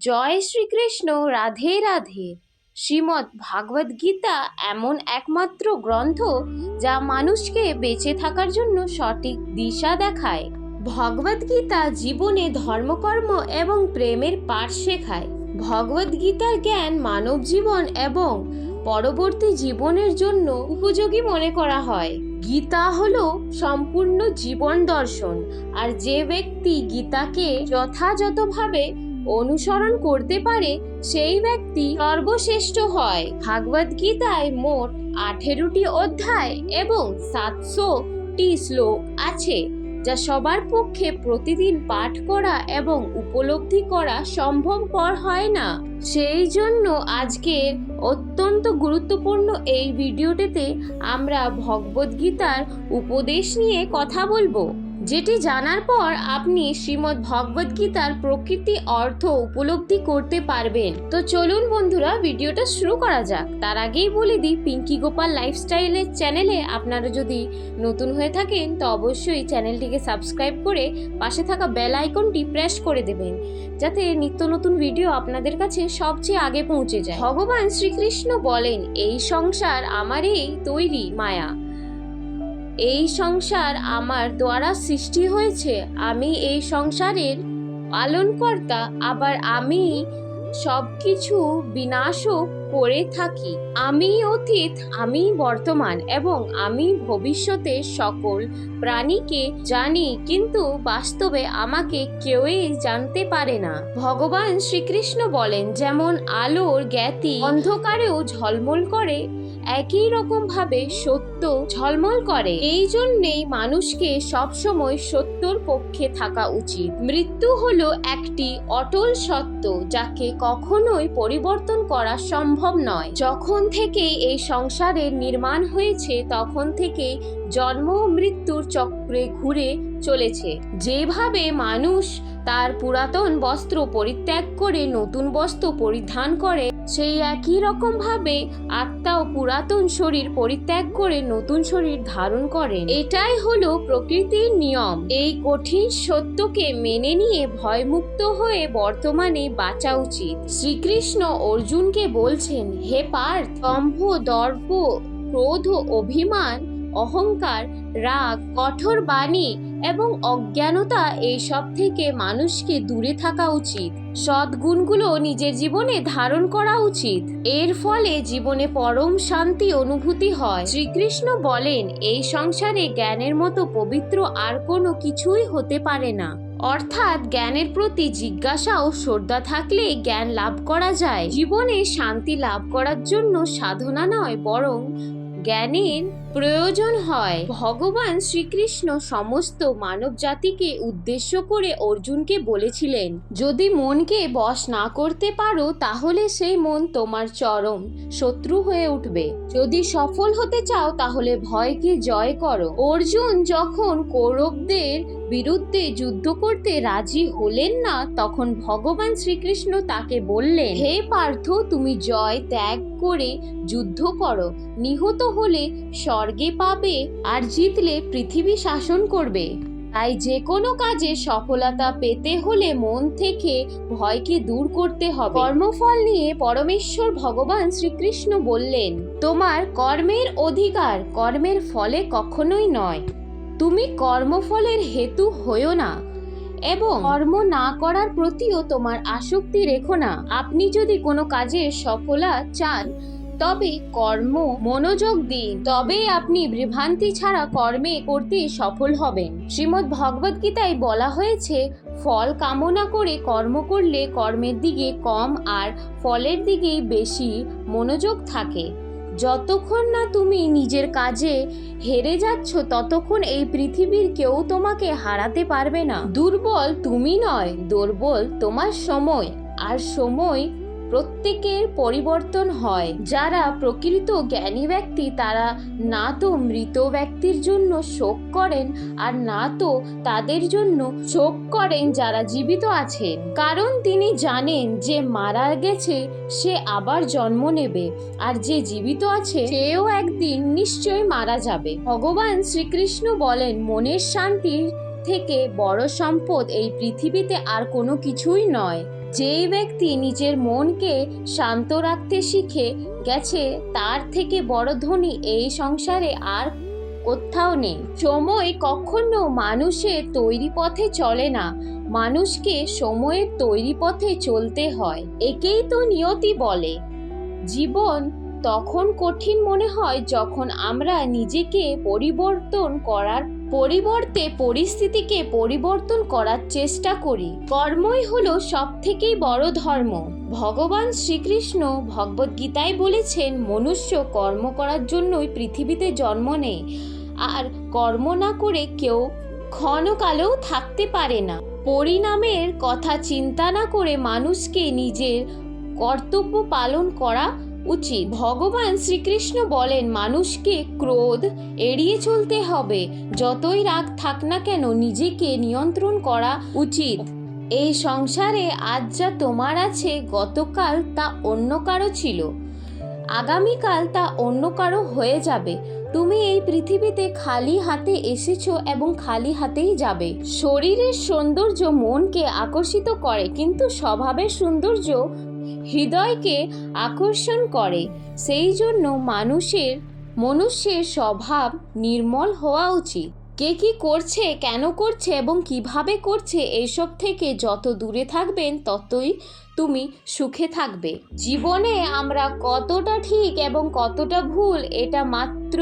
জয় শ্রীকৃষ্ণ, রাধে রাধে। শ্রীমদ্ ভাগবত গীতা এমন একমাত্র গ্রন্থ যা মানুষকে বেঁচে থাকার জন্য সঠিক দিশা দেখায়। ভগবত গীতা জীবনে ধর্মকর্ম এবং প্রেমের পাঠ শেখায়। ভগবত গীতার জ্ঞান মানব জীবন এবং পরবর্তী জীবনের জন্য উপযোগী মনে করা হয়। গীতা হল সম্পূর্ণ জীবন দর্শন, আর যে ব্যক্তি গীতাকে যথাযথভাবে অনুসরণ করতে পারে, সেই ব্যক্তি সর্বশ্রেষ্ঠ হয়। ভাগবত গীতায় মোট আঠেরোটি অধ্যায় এবং সাতশোটি শ্লোক আছে, যা সবার পক্ষে প্রতিদিন পাঠ করা এবং উপলব্ধি করা সম্ভবপর হয় না। সেই জন্য আজকের অত্যন্ত গুরুত্বপূর্ণ এই ভিডিওটিতে আমরা ভগবদ্গীতার উপদেশ নিয়ে কথা বলব। যেটি জানার পর আপনি শ্রীমদ্ ভগবদ গীতার প্রকৃতি অর্থ উপলব্ধি করতে পারবেন। তো চলুন বন্ধুরা, ভিডিওটা শুরু করা যাক। তার আগেই বলে দিই, পিঙ্কি গোপাল লাইফস্টাইলের চ্যানেলে আপনারা যদি নতুন হয়ে থাকেন, তো অবশ্যই চ্যানেলটিকে সাবস্ক্রাইব করে পাশে থাকা বেল আইকনটি প্রেস করে দেবেন, যাতে নিত্য নতুন ভিডিও আপনাদের কাছে সবচেয়ে আগে পৌঁছে যায়। ভগবান শ্রীকৃষ্ণ বলেন, এই সংসার আমারই তৈরি মায়া। এই সংসার আমার দ্বারা সৃষ্টি হয়েছে। আমি এই সংসারের পালনকর্তা, আবার আমি সব কিছু বিনাশও করে থাকি। আমি অতীত, আমি বর্তমান, এবং আমি ভবিষ্যতে সকল প্রাণীকে জানি, কিন্তু বাস্তবে আমাকে কেউই জানতে পারে না। ভগবান শ্রীকৃষ্ণ বলেন, যেমন আলোর জ্ঞাতি অন্ধকারেও ঝলমল করে একই রকম ভাবে সত্য ঝলমল করে। এই জন্যেই মানুষকে সবসময় সত্যর পক্ষে থাকা উচিত। মৃত্যু হলো একটি অটল সত্য যাকে কখনোই পরিবর্তন করা সম্ভব নয়। যখন থেকে এই সংসারের নির্মাণ হয়েছে, তখন থেকে জন্ম মৃত্যুর চক্রে ঘুরে চলেছে। যেভাবে মানুষ তার পুরাতন বস্ত্র পরিত্যাগ করে নতুন বস্ত্র পরিধান করে, সেই একই রকম ভাবে আত্মাও পুরাতন শরীর পরিত্যাগ করে নতুন শরীর ধারণ করে। এটাই হলো প্রকৃতির নিয়ম। এই কঠিন সত্যকে মেনে নিয়ে ভয়মুক্ত হয়ে বর্তমানে বাঁচা উচিত। শ্রীকৃষ্ণ অর্জুনকে বলছেন, হে পার্থ দম্ভ দর্প, ক্রোধ অভিমান অহংকার, রাগ, কঠোর বাণী এবং অজ্ঞানতা এইসব থেকে মানুষকে দূরে থাকা উচিত। সদ্গুণগুলো নিজের জীবনে ধারণ করা উচিত। এর ফলে জীবনে পরম শান্তি অনুভূতি হয়। শ্রীকৃষ্ণ বলেন, এই সংসারে জ্ঞানের মতো পবিত্র আর কোনো কিছুই হতে পারে না। অর্থাৎ জ্ঞানের প্রতি জিজ্ঞাসা ও শ্রদ্ধা থাকলে জ্ঞান লাভ করা যায়। জীবনে শান্তি লাভ করার জন্য সাধনা নয়, বরং জ্ঞানের প্রয়োজন হয়। ভগবান শ্রীকৃষ্ণ সমস্ত মানব জাতিকে উদ্দেশ্য করে অর্জুনকে বলেছিলেন, যদি মনকে বশ না করতে পারো, তাহলে সেই মন তোমার চরম শত্রু হয়ে উঠবে। যদি সফল হতে চাও, তাহলে ভয়কে জয় করো। অর্জুন যখন কৌরবদের বিরুদ্ধে যুদ্ধ করতে রাজি হলেন না, তখন ভগবান শ্রীকৃষ্ণ তাকে বললেন, হে পার্থ, তুমি জয় ত্যাগ করে যুদ্ধ করো। নিহত হলে স্বর্গে পাবে আর জিতলে পৃথিবী শাসন করবে। তাই যে কোনো কাজে সফলতা পেতে হলে মন থেকে ভয়কে দূর করতে হবে। কর্মফল নিয়ে পরমেশ্বর ভগবান শ্রীকৃষ্ণ বললেন, তোমার কর্মের অধিকার কর্মের ফলে কখনোই নয়। তুমি কর্মফলের হেতু হইও না এবং কর্ম না করার প্রতিও তোমার আসক্তি রেখো না। আপনি যদি কোনো কাজে সফলা চান, তবে কর্ম মনোযোগ দিন। তবে আপনি বিভ্রান্তি ছাড়া কর্মে করতে সফল হবেন। শ্রীমদ্ ভগবদ গীতায় বলা হয়েছে, ফল কামনা করে কর্ম করলে কর্মের দিকে কম আর ফলের দিকেই বেশি মনোযোগ থাকে। যতক্ষণ না তুমি নিজের কাজে হেরে যাচ্ছ, ততক্ষণ এই পৃথিবীর কেউ তোমাকে হারাতে পারবে না। দুর্বল তুমি নয়, দুর্বল তোমার সময়। আর সময় প্রত্যেকের পরিবর্তন হয়। যারা প্রকৃত জ্ঞানী ব্যক্তি, তারা না তো মৃত ব্যক্তির জন্য শোক করেন আর না তো তাদের জন্য শোক করেন যারা জীবিত আছেন কারণ তিনি জানেন যে মারা গেছে, সে আবার জন্ম নেবে আর যে জীবিত আছে, সেও একদিন নিশ্চয় মারা যাবে। ভগবান শ্রীকৃষ্ণ বলেন, মনের শান্তির থেকে বড় সম্পদ এই পৃথিবীতে আর কোনো কিছুই নয়। যেই ব্যক্তি নিজের মনকে শান্ত রাখতে শিখে গেছে, তার থেকে বড় ধনী এই সংসারে আর কোথাও নেই। সময় কখনো মানুষের তৈরি পথে চলে না। মানুষকে সময়ের তৈরি পথে চলতে হয়। একেই তো নিয়তি বলে। জীবন তখন কঠিন মনে হয় যখন আমরা নিজেকে পরিবর্তন করার পরিবর্তে পরিস্থিতিকে পরিবর্তন করার চেষ্টা করি। কর্মই হলো সব থেকেই বড় ধর্ম। ভগবান শ্রীকৃষ্ণ ভগবদ্গীতায় বলেছেন, মনুষ্য কর্ম করার জন্যই পৃথিবীতে জন্ম নেয়, আর কর্ম না করে কেউ ক্ষণকালেও থাকতে পারে না। পরিণামের কথা চিন্তা না করে মানুষকে নিজের কর্তব্য পালন করা উচিত। ভগবান শ্রীকৃষ্ণ বলেন, মানুষকে ক্রোধ এড়িয়ে চলতে হবে। যতই রাগ থাক না কেন, নিজেকে নিয়ন্ত্রণ করা উচিত। এই সংসারে আজ যা তোমার আছে, গতকাল তা অন্য কারও ছিল। আগামীকাল তা অন্য কারও হয়ে যাবে। তুমি এই পৃথিবীতে খালি হাতে এসেছ এবং খালি হাতেই যাবে। শরীরের সৌন্দর্য মনকে আকর্ষিত করে, কিন্তু স্বভাবের সৌন্দর্য হৃদয়কে আকর্ষণ করে। সেই জন্য মানুষের, মনুষ্যের স্বভাব নির্মল হওয়া উচিত। কে কি করছে, কেন করছে এবং কীভাবে করছে এসব থেকে যত দূরে থাকবেন ততই তুমি সুখে থাকবে। জীবনে আমরা কতটা ঠিক এবং কতটা ভুল, এটা মাত্র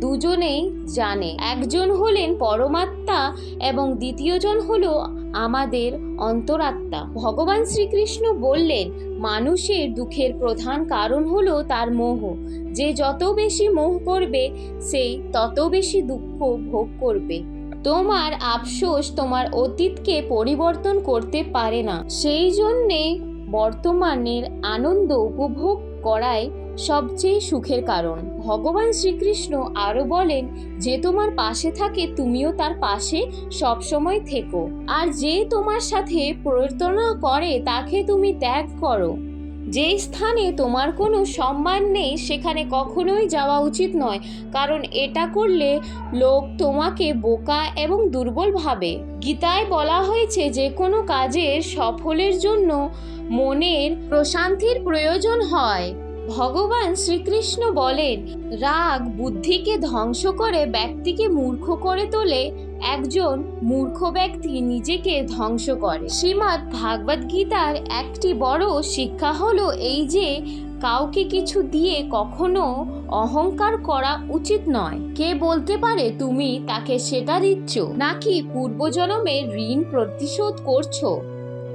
দুজনেই জানে। একজন হলেন পরমাত্মা এবং দ্বিতীয়জন হল আমাদের অন্তরাত্মা। ভগবান শ্রীকৃষ্ণ বললেন, মানুষের দুঃখের প্রধান কারণ হলো তার মোহ। যে যত বেশি মোহ করবে, সেই তত বেশি দুঃখ ভোগ করবে। তোমার আফসোস তোমার অতীতকে পরিবর্তন করতে পারে না। সেই জন্যে বর্তমানের আনন্দ উপভোগ করাই সবচেয়ে সুখের কারণ। ভগবান শ্রীকৃষ্ণ আরও বলেন, যে তোমার পাশে থাকে, তুমিও তার পাশে সবসময় থেকো। আর যে তোমার সাথে প্রয়র্তনা করে, তাকে তুমি ত্যাগ করো। যে স্থানে তোমার কোনো সম্মান নেই, সেখানে কখনোই যাওয়া উচিত নয়। কারণ এটা করলে লোক তোমাকে বোকা এবং দুর্বল ভাবে। গীতায় বলা হয়েছে, যে কোনো কাজের সফলের জন্য মনের প্রশান্তির প্রয়োজন হয়। ভগবান শ্রীকৃষ্ণ বলেন, রাগ বুদ্ধিকে ধ্বংস করে ব্যক্তিকে মূর্খ করে তোলে, একজন মূর্খ ব্যক্তি নিজেকে ধ্বংস করে। শ্রীমৎ ভাগবত গীতার একটি বড় শিক্ষা হলো এই যে, কাউকে কিছু দিয়ে কখনো অহংকার করা উচিত নয়। কে বলতে পারে, তুমি তাকে সেটা দিচ্ছ, নাকি পূর্বজন্মের ঋণ প্রতিশোধ করছ?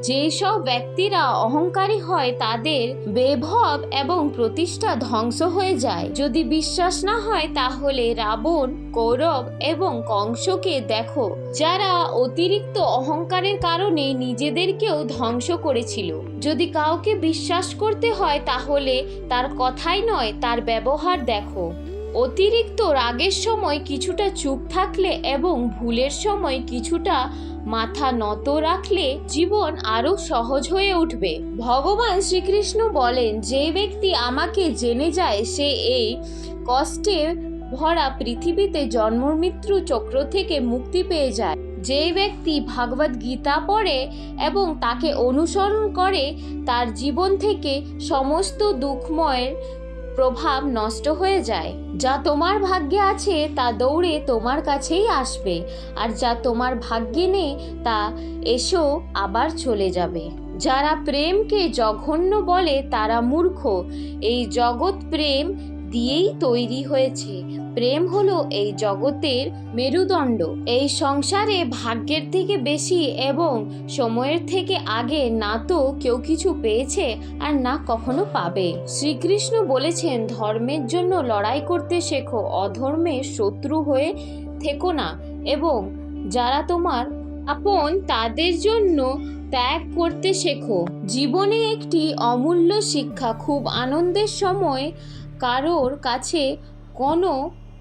যেসব ব্যক্তিরা অহংকারী হয়, তাদের বেভব এবং প্রতিষ্ঠা ধ্বংস হয়ে যায়। যদি বিশ্বাস না হয়, তাহলে রাবণ, কৌরব এবং কংসকে দেখো, যারা অতিরিক্ত অহংকারের কারণে নিজেদেরকেও ধ্বংস করেছিল। যদি কাউকে বিশ্বাস করতে হয়, তাহলে তার কথাই নয়, তার ব্যবহার দেখো। অতিরিক্ত রাগের সময় কিছুটা চুপ থাকলে এবং ভুলের সময় কিছুটা মাথা নত রাখলে জীবন আরও সহজ হয়ে উঠবে। ভগবান শ্রীকৃষ্ণ বলেন, যে ব্যক্তি আমাকে জেনে যায়, সে এই কষ্টে ভরা পৃথিবীতে জন্ম মৃত্যু চক্র থেকে মুক্তি পেয়ে যায়। যে ব্যক্তি ভাগবত গীতা পড়ে এবং তাকে অনুসরণ করে, তার জীবন থেকে সমস্ত দুঃখময়ের প্রভাব নষ্ট হয়ে যায়। যা তোমার ভাগ্যে আছে, তা দৌড়ে তোমার কাছেই আসবে। আর যা তোমার ভাগ্যে নেই, তা এসো আবার চলে যাবে। যারা প্রেমকে জঘন্য বলে, তারা মূর্খ। এই জগৎ প্রেম দিয়েই তৈরি হয়েছে। প্রেম হলো এই জগতের মেরুদণ্ড। এই সংসারে ভাগ্যের থেকে বেশি এবং সময়ের থেকে আগে না তো কেউ কিছু পেয়েছে আর না কখনো পাবে। শ্রীকৃষ্ণ বলেছেন, ধর্মের জন্য লড়াই করতে শেখো অধর্মের শত্রু হয়ে থেকো না এবং যারা তোমার আপন তাদের জন্য ত্যাগ করতে শেখো। জীবনে একটি অমূল্য শিক্ষা, খুব আনন্দের সময় কারোর কাছে কোনো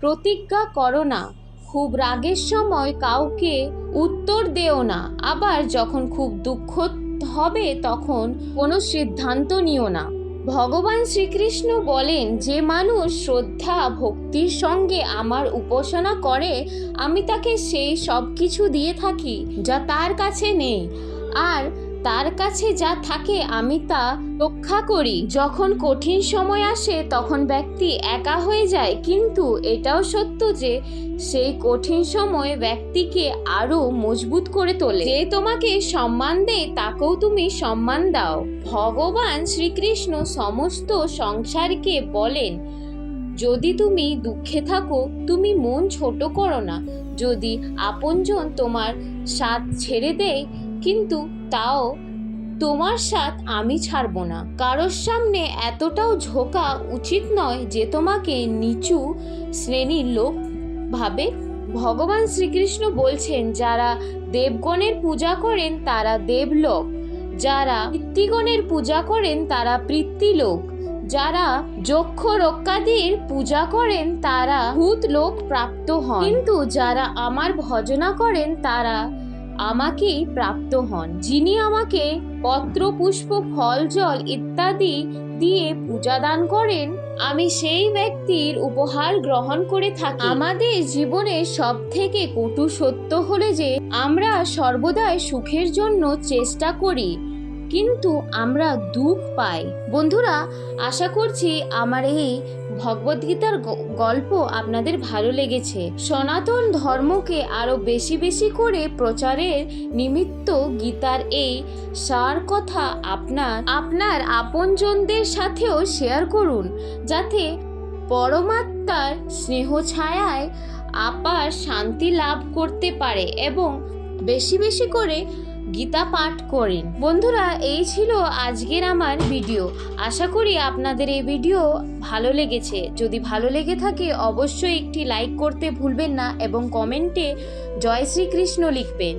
প্রতিজ্ঞা করো না। খুব রাগের সময় কাউকে উত্তর দেও না। আবার যখন খুব দুঃখ হবে তখন কোনো সিদ্ধান্ত নিও না। ভগবান শ্রীকৃষ্ণ বলেন, যে মানুষ শ্রদ্ধা, ভক্তির সঙ্গে আমার উপাসনা করে, আমি তাকে সেই সব কিছু দিয়ে থাকি, যা তার কাছে নেই। আর তার কাছে যা থাকে আমি তা রক্ষা করি। যখন কঠিন সময় আসে, তখন ব্যক্তি একা হয়ে যায়। কিন্তু এটাও সত্য যে, সেই কঠিন সময় ব্যক্তিকে আরও মজবুত করে তোলে। যে তোমাকে সম্মান দেয়, তাকেও তুমি সম্মান দাও। ভগবান শ্রীকৃষ্ণ সমস্ত সংসারকে বলেন, যদি তুমি দুঃখে থাকো, তুমি মন ছোট করো না। যদি আপনজন তোমার সাথ ছেড়ে দেয়, কিন্তু তাও তোমার সাথ আমি ছাড়বো না। কারোর সামনে এতটাও ঝোঁকা উচিত নয় যে তোমাকে নিচু শ্রেণির লোক ভাবে। ভগবান শ্রীকৃষ্ণ বলছেন, যারা দেবগণের পূজা করেন, তারা দেবলোক। যারা পিতৃগণের পূজা করেন, তারা পিতৃলোক। যারা যক্ষ রক্ষাদির পূজা করেন, তারা ভূত লোক প্রাপ্ত হন। কিন্তু যারা আমার ভজনা করেন, তারা আমাকেই প্রাপ্ত হন। যিনি আমাকে পত্র পুষ্প ফল জল ইত্যাদি দিয়ে পূজা দান করেন, আমি সেই ব্যক্তির উপহার গ্রহণ করে থাকি। আমাদের জীবনে সব থেকে কটু সত্য হলে যে, আমরা সর্বদাই সুখের জন্য চেষ্টা করি। কিন্তু আমরা দুঃখ পাই। বন্ধুরা, আশা করছি আমার এই ভগবদ্গীতার গল্প আপনাদের ভালো লেগেছে। সনাতন ধর্মকে আরও বেশি বেশি করে প্রচারের নিমিত্ত গীতার এই সার কথা আপনার আপনার আপনজনদের সাথেও শেয়ার করুন, যাতে পরমাত্মার স্নেহ ছায়ায় আপার শান্তি লাভ করতে পারে এবং বেশি বেশি করে গীতা পাঠ করেন। বন্ধুরা, এই ছিল আজকের আমার ভিডিও। আশা করি আপনাদের এই ভিডিও ভালো লেগেছে। যদি ভালো লেগে থাকে, অবশ্যই একটি লাইক করতে ভুলবেন না এবং কমেন্টে জয় শ্রীকৃষ্ণ লিখবেন।